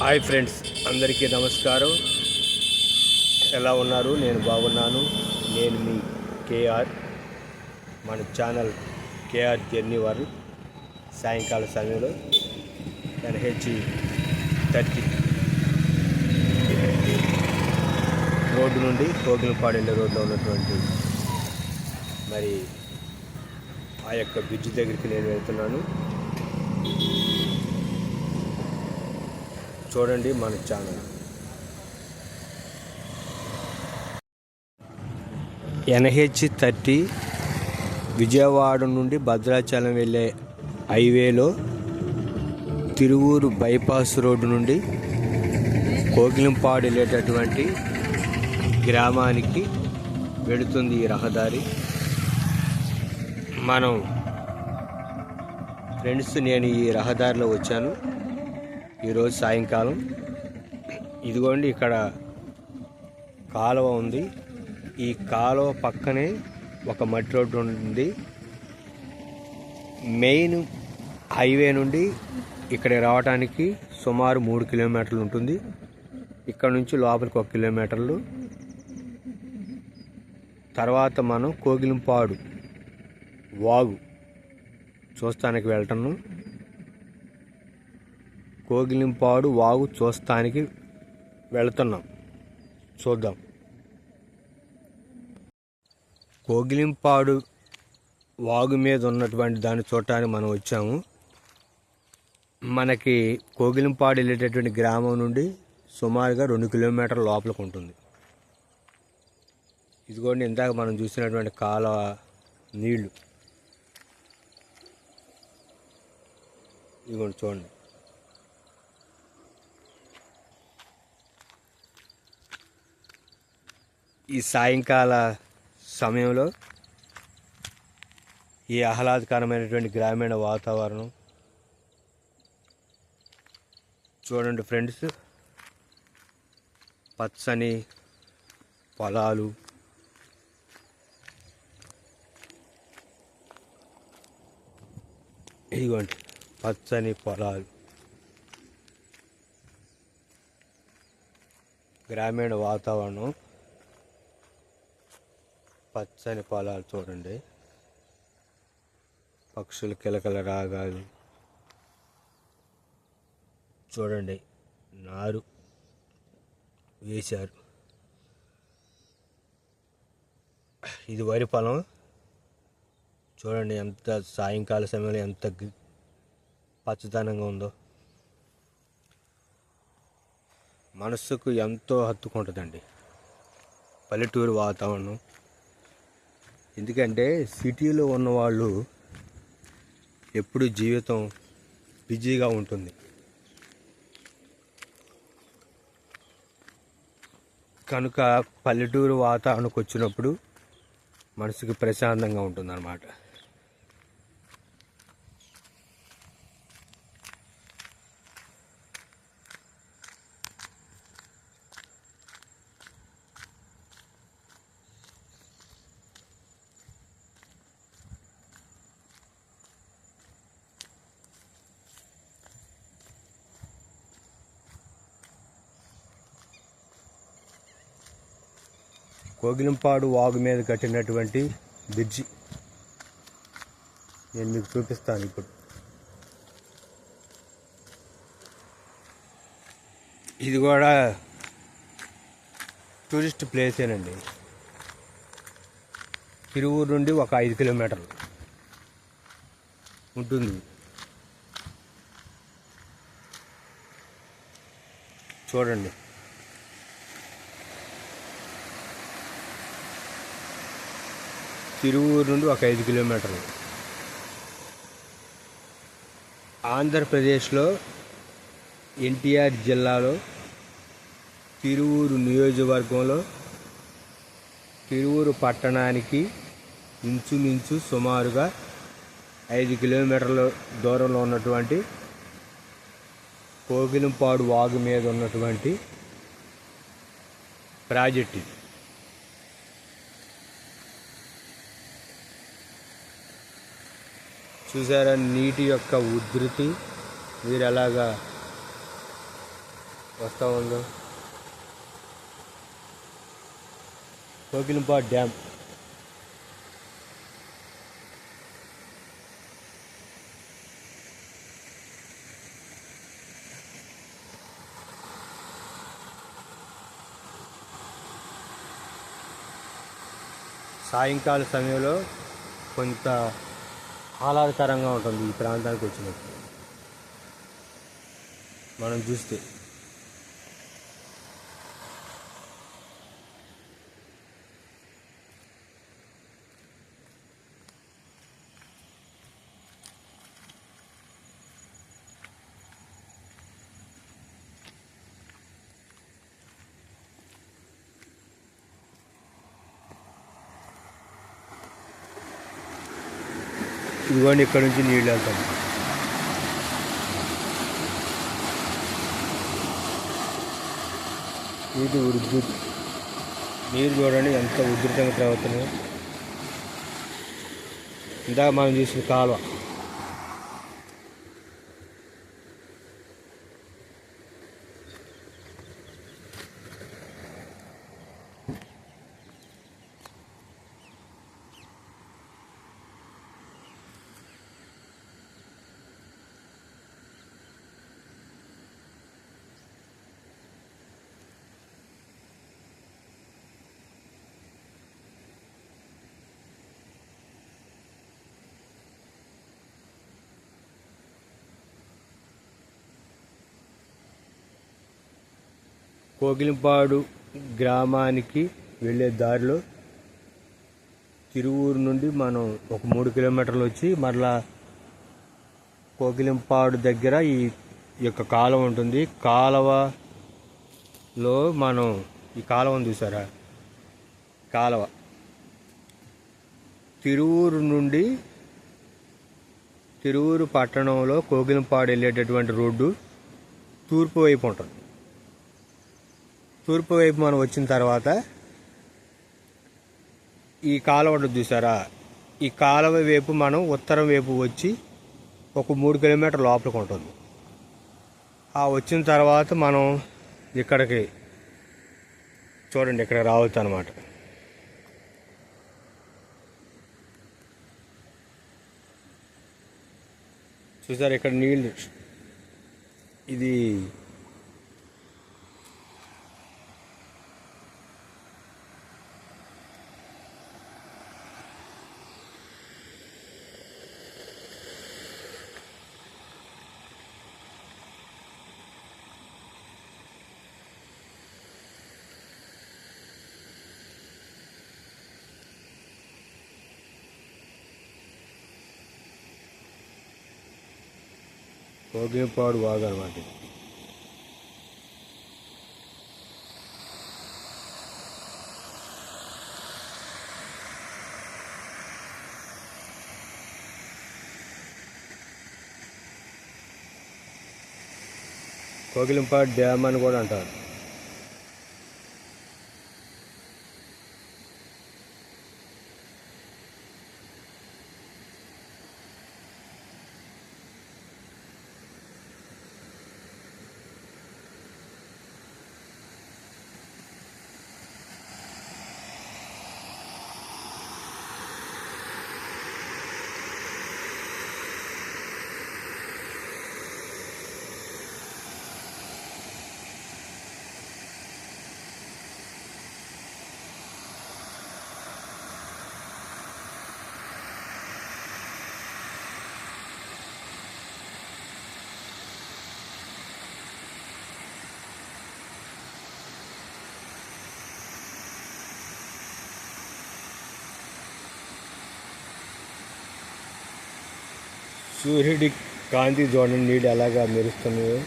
Hi friends అందరికీ నమస్కారం. ఎలా ఉన్నారు? నేను బాగున్నాను. నేను మీ కేఆర్. మన ఛానల్ కేఆర్ జర్నీ వారు సాయంకాల సమయంలో ఎన్హెచ్ థర్టీ రోడ్డు నుండి కోగిలపాడు వెళ్ళే రోడ్లో ఉన్నటువంటి మరి ఆ యొక్క బ్రిడ్జ్ దగ్గరికి నేను వెళ్తున్నాను. చూడండి మన ఛానల్ ఎన్హెచ్ థర్టీ విజయవాడ నుండి భద్రాచలం వెళ్ళే హైవేలో తిరువూరు బైపాస్ రోడ్డు నుండి కోకిలింపాడు వెళ్ళేటటువంటి గ్రామానికి వెళుతుంది ఈ రహదారి. మనం ఫ్రెండ్స్ నేను ఈ రహదారిలో వచ్చాను. ఈరోజు సాయంకాలం. ఇదిగోండి ఇక్కడ కాలువ ఉంది. ఈ కాలువ పక్కనే ఒక మట్టి రోడ్డు ఉంది. మెయిన్ హైవే నుండి ఇక్కడ రావడానికి సుమారు మూడు కిలోమీటర్లు ఉంటుంది. ఇక్కడ నుంచి లోపలికి ఒక కిలోమీటర్లు. తర్వాత మనం కోగిలింపాడు వాగు చూస్తానికి వెళ్తాను కోగిలింపాడు వాగు చూస్తానికి వెళుతున్నాం. చూద్దాం. కోగిలింపాడు వాగు మీద ఉన్నటువంటి దాన్ని చూడటానికి మనం వచ్చాము. మనకి కోగిలింపాడు వెళ్ళేటటువంటి గ్రామం నుండి సుమారుగా రెండు కిలోమీటర్ల లోపలికి ఉంటుంది. ఇదిగోండి ఇందాక మనం చూసినటువంటి కాలువ నీళ్ళు. ఇదిగోండి చూడండి. ఈ సాయంకాల సమయంలో ఈ ఆహ్లాదకరమైనటువంటి గ్రామీణ వాతావరణం చూడండి ఫ్రెండ్స్. పచ్చని పొలాలు. ఇదిగోండి పచ్చని పొలాలు. గ్రామీణ వాతావరణం. పచ్చని పొలాలు చూడండి. పక్షులు కిలకల రాగాలు. చూడండి నారు వేశారు. ఇది వరి పొలం. చూడండి ఎంత సాయంకాల సమయంలో ఎంత పచ్చదనంగా ఉందో. మనస్సుకు ఎంతో హత్తుకుంటుందండి. పల్లెటూరు వాతావరణం. ఎందుకంటే సిటీలో ఉన్నవాళ్ళు ఎప్పుడు జీవితం బిజీగా ఉంటుంది. కనుక పల్లెటూరు వాతావరణకు వచ్చినప్పుడు మనసుకి ప్రశాంతంగా ఉంటుందన్నమాట. కోగిలింపాడు వాగు మీద కట్టినటువంటి బ్రిడ్జి. నేను మీకు చూపిస్తాను ఇప్పుడు. ఇది కూడా టూరిస్ట్ ప్లేసేనండి తిరువూరు నుండి ఒక ఐదు కిలోమీటర్లు ఉంటుంది. చూడండి. తిరువూరు నుండి ఒక ఐదు కిలోమీటర్లు. ఆంధ్రప్రదేశ్లో ఎన్టీఆర్ జిల్లాలో తిరువూరు నియోజకవర్గంలో తిరువూరు పట్టణానికి ఇంచుమించు సుమారుగా ఐదు కిలోమీటర్ల దూరంలో ఉన్నటువంటి కోగిలంపాడు వాగు మీద ఉన్నటువంటి ప్రాజెక్ట్ చూసారా నీటి యొక్క ఉధృతి? మీరు ఎలాగా వస్తూ ఉందో? కోకిలింపా డ్యామ్. సాయంకాల సమయంలో కొంత ఆహ్లాదకరంగా ఉంటుంది ఈ ప్రాంతానికి వచ్చినప్పుడు. మనం చూస్తే ఇదిగోండి ఇక్కడ నుంచి నీళ్ళు వెళ్తాం. ఇది ఉర్దు. నీరు చూడండి ఎంత ఉధృతంగా ప్రవర్తన ఇందాక మనం చూసిన కాలువ. కోకిలింపాడు గ్రామానికి వెళ్ళే దారిలో తిరువూరు నుండి మనం ఒక మూడు కిలోమీటర్లు వచ్చి మరలా కోకిలింపాడు దగ్గర ఈ యొక్క కాలువ ఉంటుంది. కాలువలో మనం ఈ కాలువను చూసారా కాలువ. తిరువూరు నుండి తిరువూరు పట్టణంలో కోకిలింపాడు వెళ్ళేటటువంటి రోడ్డు తూర్పు వైపు ఉంటుంది. తూర్పు వైపు మనం వచ్చిన తర్వాత ఈ కాలువ ఉంటుంది చూసారా ఈ కాలువ వైపు మనం ఉత్తరం వైపు వచ్చి ఒక మూడు కిలోమీటర్ లోపలికి ఉంటుంది. ఆ వచ్చిన తర్వాత మనం ఇక్కడికి చూడండి ఇక్కడ రావచ్చు అనమాట చూసారు ఇక్కడ నీళ్ళు? ఇది కోగేపాడు వాగు అనమాట కోగిలింపాడు కోకిలింపాడు డ్యామ్ అని కూడా అంటారు. సూర్యుడి కాంతి చూడండి నీళ్ళు ఎలాగా మెరుస్తున్నాయో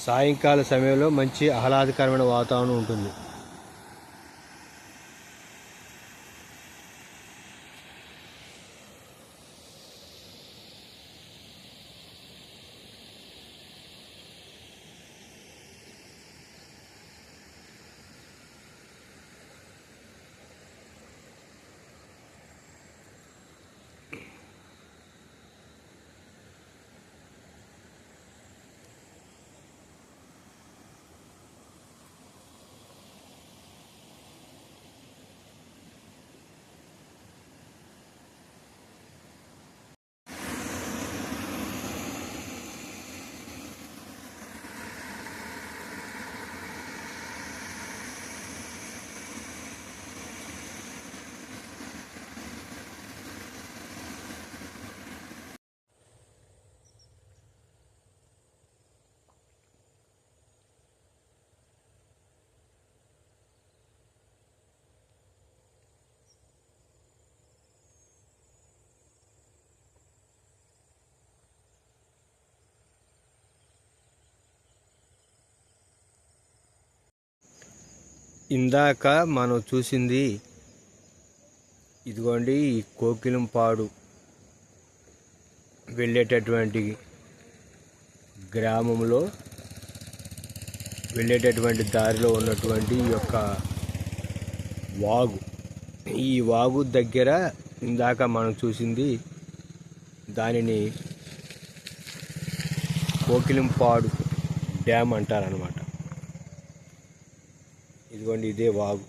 సాయంకాల సమయంలో మంచి ఆహ్లాదకరమైన వాతావరణం ఉంటుంది. ఇందాక మనం చూసింది ఇదిగోండి ఈ కోకిలంపాడు వెళ్ళేటటువంటి గ్రామంలో వెళ్ళేటటువంటి దారిలో ఉన్నటువంటి ఈ యొక్క వాగు. ఈ వాగు దగ్గర ఇందాక మనం చూసింది దానిని కోకిలంపాడు డ్యామ్ అంటారనమాట ఇదిగోండి ఇదే వాగు.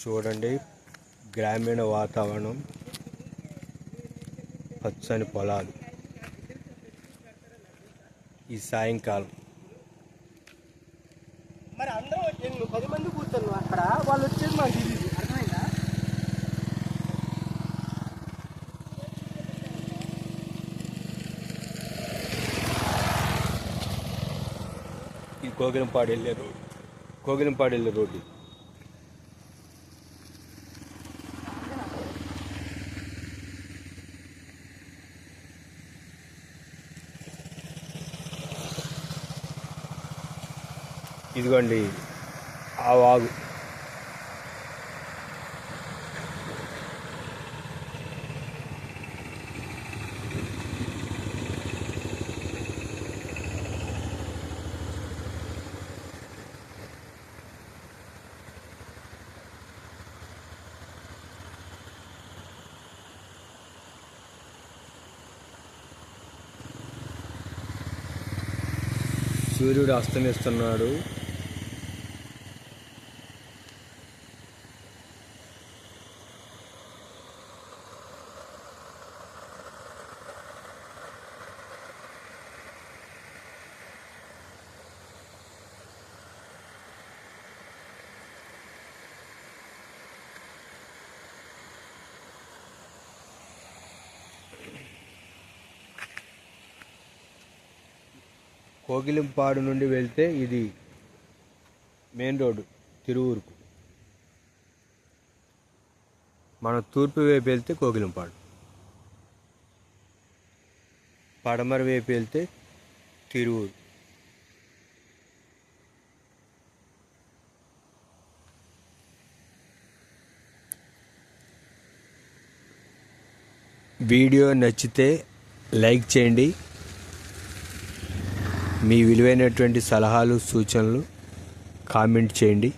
చూడండి గ్రామీణ వాతావరణం పచ్చని పొలాలు. ఈ సాయంకాలం. మరి అందరూ పది మంది కూర్చున్నాం అక్కడ. వాళ్ళు వచ్చేది మాకు తెలియదు అర్థమైందా? ఈ కోగిలంపాడు వెళ్ళే రోడ్డు. కోగిలంపాడు వెళ్ళే రోడ్డు. ఇదిగోండి. ఆ వాగు సూర్యుడు అస్తమిస్తున్నాడు. కోకిలింపాడు నుండి వెళ్తే ఇది మెయిన్ రోడ్డు తిరువూరుకు. మనం తూర్పు వైపు వెళ్తే కోకిలింపాడు పడమర వైపు వెళ్తే తిరువూరు. వీడియో నచ్చితే లైక్ చేయండి. మీ విలువైనటువంటి సలహాలు సూచనలు కామెంట్ చేయండి.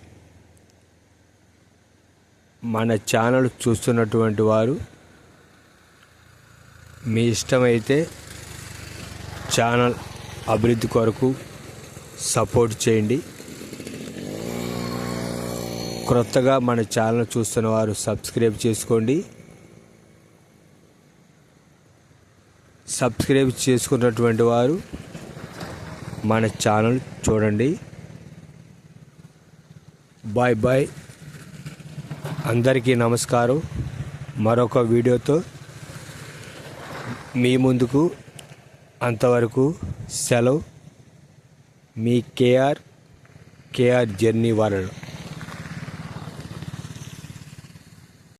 మన ఛానల్ చూస్తున్నటువంటి వారు మీ ఇష్టమైతే ఛానల్ అభివృద్ధి కొరకు సపోర్ట్ చేయండి. క్రొత్తగా మన ఛానల్ చూస్తున్న వారు సబ్స్క్రైబ్ చేసుకోండి. సబ్స్క్రైబ్ చేసుకున్నటువంటి వారు మన ఛానల్ చూడండి. బాయ్ బాయ్ అందరికీ నమస్కారం. మరొక వీడియోతో మీ ముందుకు అంతవరకు సెలవు. మీ కేఆర్ కేఆర్ జర్నీ వరల్డ్